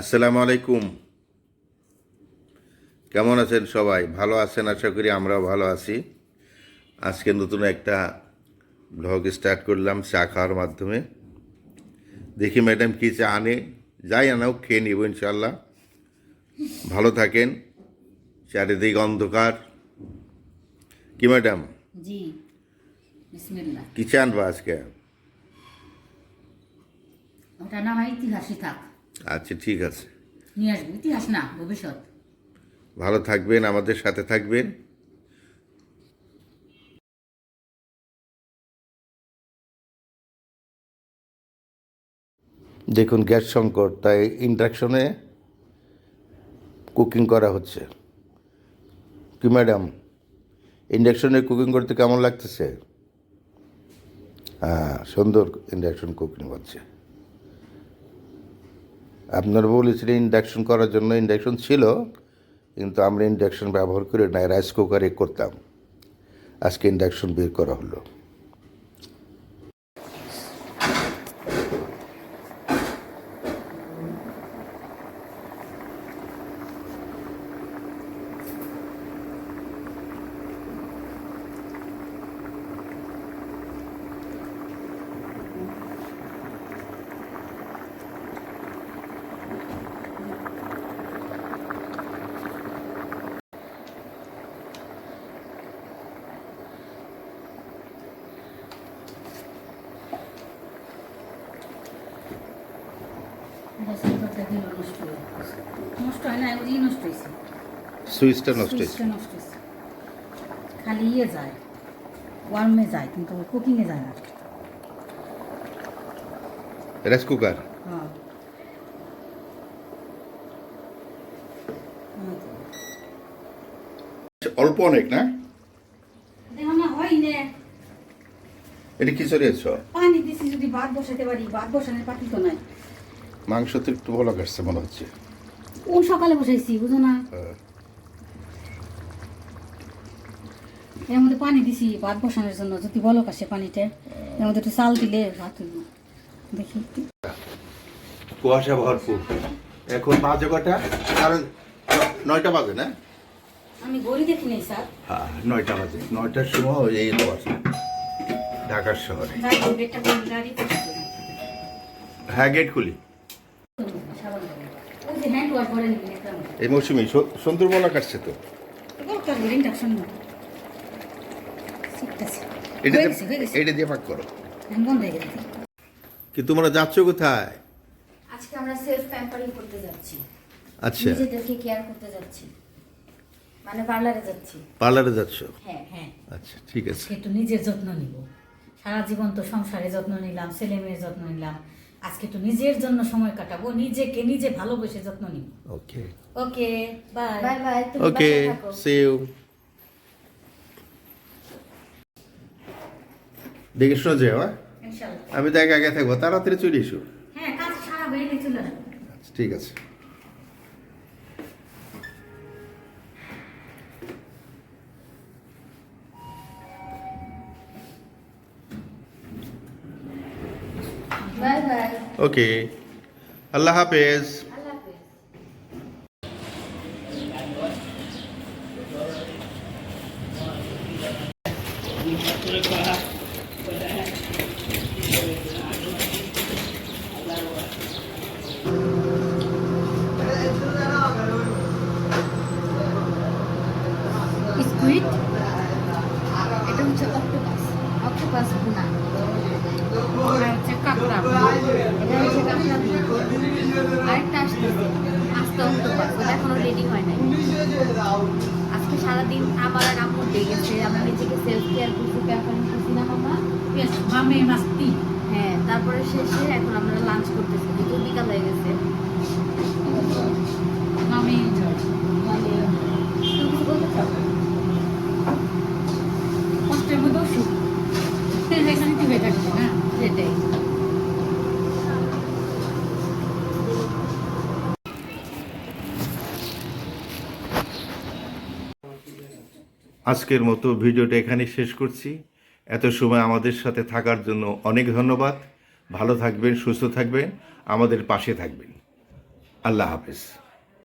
আসসালামু আলাইকুম। কেমন আছেন সবাই? ভালো আছেন? আশা করি আমরাও ভালো আছি। আজকে নতুন একটা ব্লগ স্টার্ট করলাম চা খাওয়ার মাধ্যমে। দেখি ম্যাডাম কী চা আনে। যাই আনাও খেয়ে নিব ইনশাল্লাহ ভালো থাকেন। চারিদিক অন্ধকার। কি ম্যাডাম কী চা আনবা আজকে? ওটা না ইতিহাসই থাক। আচ্ছা ঠিক আছে। নিয়ে আসব ইতিহাস না ভবিষ্যৎ। ভালো থাকবেন আমাদের সাথে থাকবেন। দেখুন গ্যাস সংকট তাই ইন্ডাকশনে কুকিং করা হচ্ছে। কি ম্যাডাম ইন্ডাকশনে কুকিং করতে কেমন লাগতেছে? হ্যাঁ সুন্দর ইন্ডাকশন কুকিং হচ্ছে। আপনারা বলেছিলেন ইন্ডাকশন করার জন্য ইন্ডাকশন ছিল, কিন্তু আমরা ইন্ডাকশন ব্যবহার করে না রাইস কুকারে করতাম। আজকে ইন্ডাকশন বের করা হলো। নষ্ট হয়ে না এগুলি নষ্ট হয়েছে সুইচটা নষ্ট হয়েছে। নষ্ট হয়েছে। খালি ইয়ে যায় ওয়ার্মে যায় কিন্তু কুকিংয়ে যায় না। Rice cooker? হ্যাঁ। অল্প অনেক না? এটা কি চড়িয়েছ? পানি দিছি যদি ভাত বসাতে পারি ভাত বসানোর পাতি তো নাই। মাংস তো একটু ভালো কাটছে মনে হচ্ছে। কোন সকালে বসাইছি বুঝো না। হ্যাঁ। এর মধ্যে পানি দিছি ভাত বসানোর জন্য যদি বলো কাছে পানিতে। এর মধ্যে একটু চাল দিলে ভাত হইব। দেখি। কুয়াশা ভরপুর। এখন বাজে কটা? কারণ নয়টা বাজে না? আমি গড়ি দেখি নেই স্যার। হ্যাঁ নয়টা বাজে। নয়টার সময় এই কুয়াশা ঢাকার শহরে। হ্যাঁ গেট খুলি সাবান লাগে। ওই যে হ্যান্ড ওয়াশ করে নিবি একটা এই মৌসুমি সু- সুন্দর বলা কাটছে তো। এটা দিয়ে পাক করো। কি তোমরা যাচ্ছ কোথায়? আজকে আমরা সেলফ প্যাম্পারিং করতে যাচ্ছি। আচ্ছা। নিজেদেরকে কেয়ার করতে যাচ্ছি। মানে পার্লারে যাচ্ছি। পার্লারে যাচ্ছ? হ্যাঁ হ্যাঁ। আচ্ছা ঠিক আছে। একটু নিজের যত্ন নিব। সারা জীবন তো সংসারে যত্ন নিলাম ছেলে মেয়ের যত্ন নিলাম। আজকে তো নিজের জন্য সময় কাটাবো নিজেকে নিজে ভালোবেসে যত্ন নিব। Okay. Okay bye bye bye তুমি ওকে। সি ইউ দেখে যে হ্যাঁ? ইনশাআল্লাহ আমি দেখ আগে থাকব তাড়াতাড়ি চলে এসো। হ্যাঁ কাজ সারা হয়ে গেছে চলে আচ্ছা ঠিক আছে। ওকে আল্লাহ হাফেজ। স্কুইড এটা হচ্ছে ভুনা আর হচ্ছে কাঁকড়া। এটা হচ্ছে কাঁকড়া আরেকটা আসতেছে। আস্তে অক্টোপাস ওটা এখনও রেডি হয় নাই। আজকে সারাদিন আমার আর আম্মুর দিয়ে গেছে। আমরা নিজেকে সেলফ কেয়ার করছি প্যাম্পারিং করছি না মামা। মামে মাস্তি হ্যাঁ তারপরে শেষে এখন আমরা লাঞ্চ করতেছি। যেহেতু বিকাল হয়ে গেছে। মামে এনজয় মানে তুমি কিছু বলতে চাও কষ্টের মধ্যেও সুখ এখানে কি হয়ে থাকবে না সেটাই আজকের মতো ভিডিওটা এখানে শেষ করছি। এত সময় আমাদের সাথে থাকার জন্য অনেক ধন্যবাদ। ভালো থাকবেন, সুস্থ থাকবেন, আমাদের পাশে থাকবেন। আল্লাহ হাফেজ।